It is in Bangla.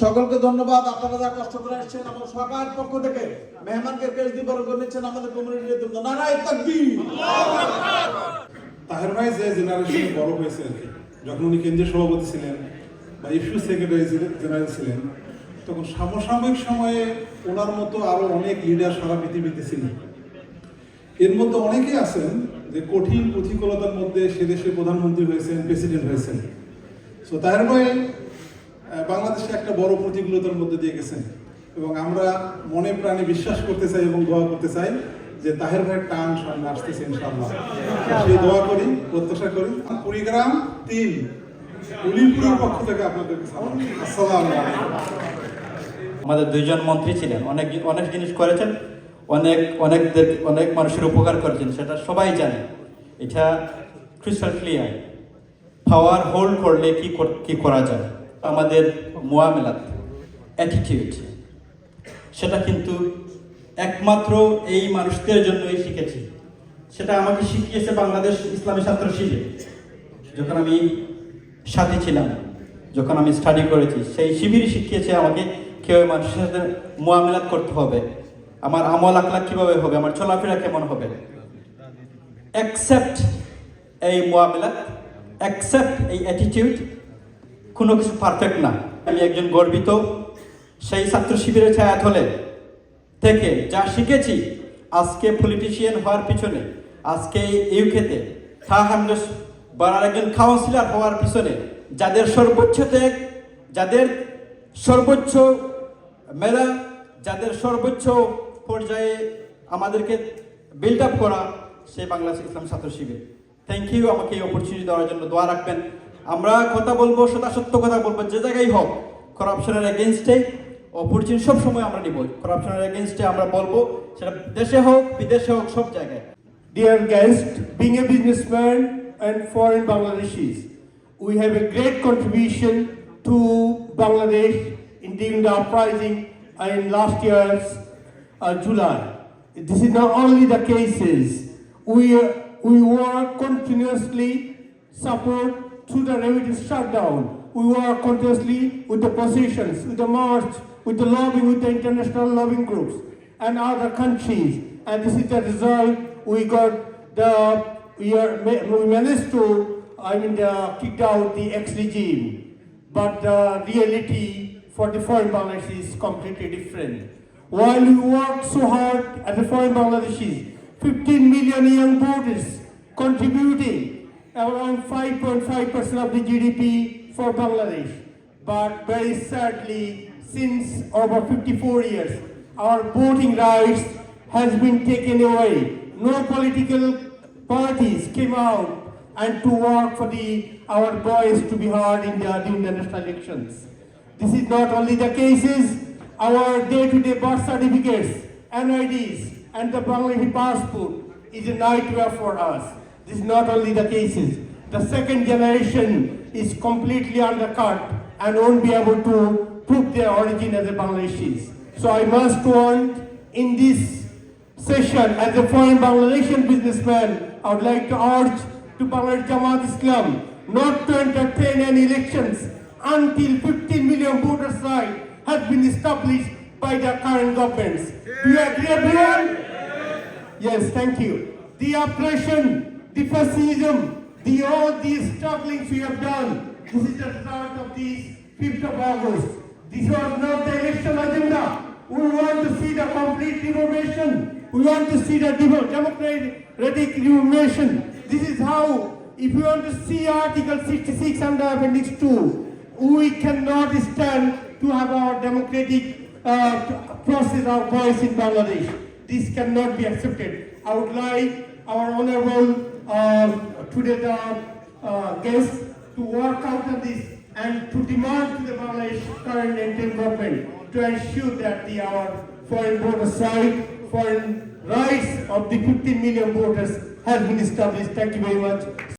সকলকে ধন্যবাদ। আপনারা যা কষ্ট করে আসছেন আমার সরকার পক্ষ থেকে মেহমানকে বরণ করে নিচ্ছেন আমাদের কমিউনিটির নেতৃত্ব নারায় তাকবীর। তাহের ভাই যে জেনারেশনে বড় হয়েছেন। যখন উনি কেন্দ্রীয় সভাপতি ছিলেন বা ইস্যু সেক্রেটারি জেনারেল ছিলেন, তখন সমসাময়িক সময়ে ওনার মতো আরও অনেক লিডার সারা পৃথিবীতে ছিলেন। এর মধ্যে অনেকেই আছেন যে কঠিন প্রতিকূলতার মধ্যে সে দেশের প্রধানমন্ত্রী হয়েছেন প্রেসিডেন্ট হয়েছেন। সো তাহের ভাই বাংলাদেশে একটা বড় প্রতিকূলতার মধ্যে দিয়ে গেছেন এবং আমরা মনে প্রাণে বিশ্বাস করতে চাই এবং দোয়া করতে চাই যে তাহের ভাইয়ের টান সামনে আসতেছে ইনশাআল্লাহ। সেই দোয়া করি, প্রত্যাশা করি। কুড়িগ্রাম তিন, উলিপুরের পক্ষ থেকে আপনাদেরকে সালাম। আসসালামু আমাদের দুইজন মন্ত্রী ছিলেন। অনেক অনেক জিনিস করেছেন। অনেক, অনেকদের, অনেক মানুষের উপকার করেছেন, সেটা সবাই জানে। এটা ক্রিস্টাল ক্লিয়ার পাওয়ার হোল্ড করলে কি কি করা যায়? আমাদের মোয়ামেলাত অ্যাটিটিউড সেটা কিন্তু একমাত্র এই মানুষদের জন্যই শিখেছি। সেটা আমাকে শিখিয়েছে বাংলাদেশ ইসলামী ছাত্র শিবির। যখন আমি সাথে ছিলাম, যখন আমি স্টাডি করেছি, সেই শিবিরই শিখিয়েছে আমাকে কীভাবে মানুষের সাথে মোয়ামেলাত করতে হবে। আমার আমল আকলাক কীভাবে হবে? আমার চলাফেরা কেমন হবে? অ্যাকসেপ্ট এই মোয়ামেলাত অ্যাকসেপ্ট এই অ্যাটিটিউড কোনো কিছু পারফেক্ট না। আমি একজন গর্বিত। সেই ছাত্র শিবিরের ছায়াতলে থেকে যা শিখেছি আজকে পলিটিশিয়ান হওয়ার পিছনে, আজকে ইউকেতে থাহান্ডস বাড়ার একজন কাউন্সিলর হওয়ার পিছনে, যাদের সর্বোচ্চ ত্যাগ, যাদের সর্বোচ্চ মেলা যাদের সর্বোচ্চ পর্যায়ে আমাদেরকে বিল্ড আপ করা, সেই বাংলাদেশ ইসলাম ছাত্র শিবির। থ্যাংক ইউ আমাকে এই অপরচুনিটি দেওয়ার জন্য দোয়া রাখবেন। আমরা কথা বলব সেটা সত্য কথা বলব, যে জায়গায় হোক করাপশনের এগেনস্টে অপরচুন সব সময় আমরা নিব করাপশনের এগেনস্টে আমরা বলব, সেটা দেশে হোক, বিদেশে হোক, সব জায়গায়। Dear guest being a businessman and foreign Bangladeshis we have a great contribution to Bangladesh in during the uprising in last years July this is not only the cases we we work continuously support through the remittance shutdown. We work continuously with the positions, with the march, with the lobbying, with the international lobbying groups and other countries. And this is the result. We got the we are we managed to I mean uh, kick out the ex-regime, but the reality for the foreign Bangladesh is completely different. While we work so hard as the foreign Bangladeshis, 15 million young voters contributing around 5.5% of the GDP for Bangladesh. But very sadly, since over 54 years, our voting rights has been taken away. No political parties came out and to work for the our voice to be heard in the during the national elections. This is not only the cases, our day-to-day birth certificates, NIDs, and the Bangladeshi passport is a nightmare for us. This is not only the cases. The second generation is completely undercut and won't be able to prove their origin as a Bangladeshis. So I must want in this session as a foreign Bangladeshi businessman, I would like to urge to Bangladesh Jamaat Islam not to entertain any elections until 15 million voters right has been established by the current governments. Do you agree everyone? Yes, thank you. The oppression, the fascism, the all these strugglings we have done, this is the result of this 5th of August. This was not the election agenda. We want to see the complete reformation. We want to see the democratic reformation. This is how, if you want to see Article 66 under Appendix 2, we cannot stand to have our democratic uh, process, our voice in Bangladesh. This cannot be accepted. I would like our honorable today the uh, guests to work out on this and to demand to the Bangladesh current interim government to ensure that the our foreign voter side, foreign rights of the 15 million voters has been established. Thank you very much.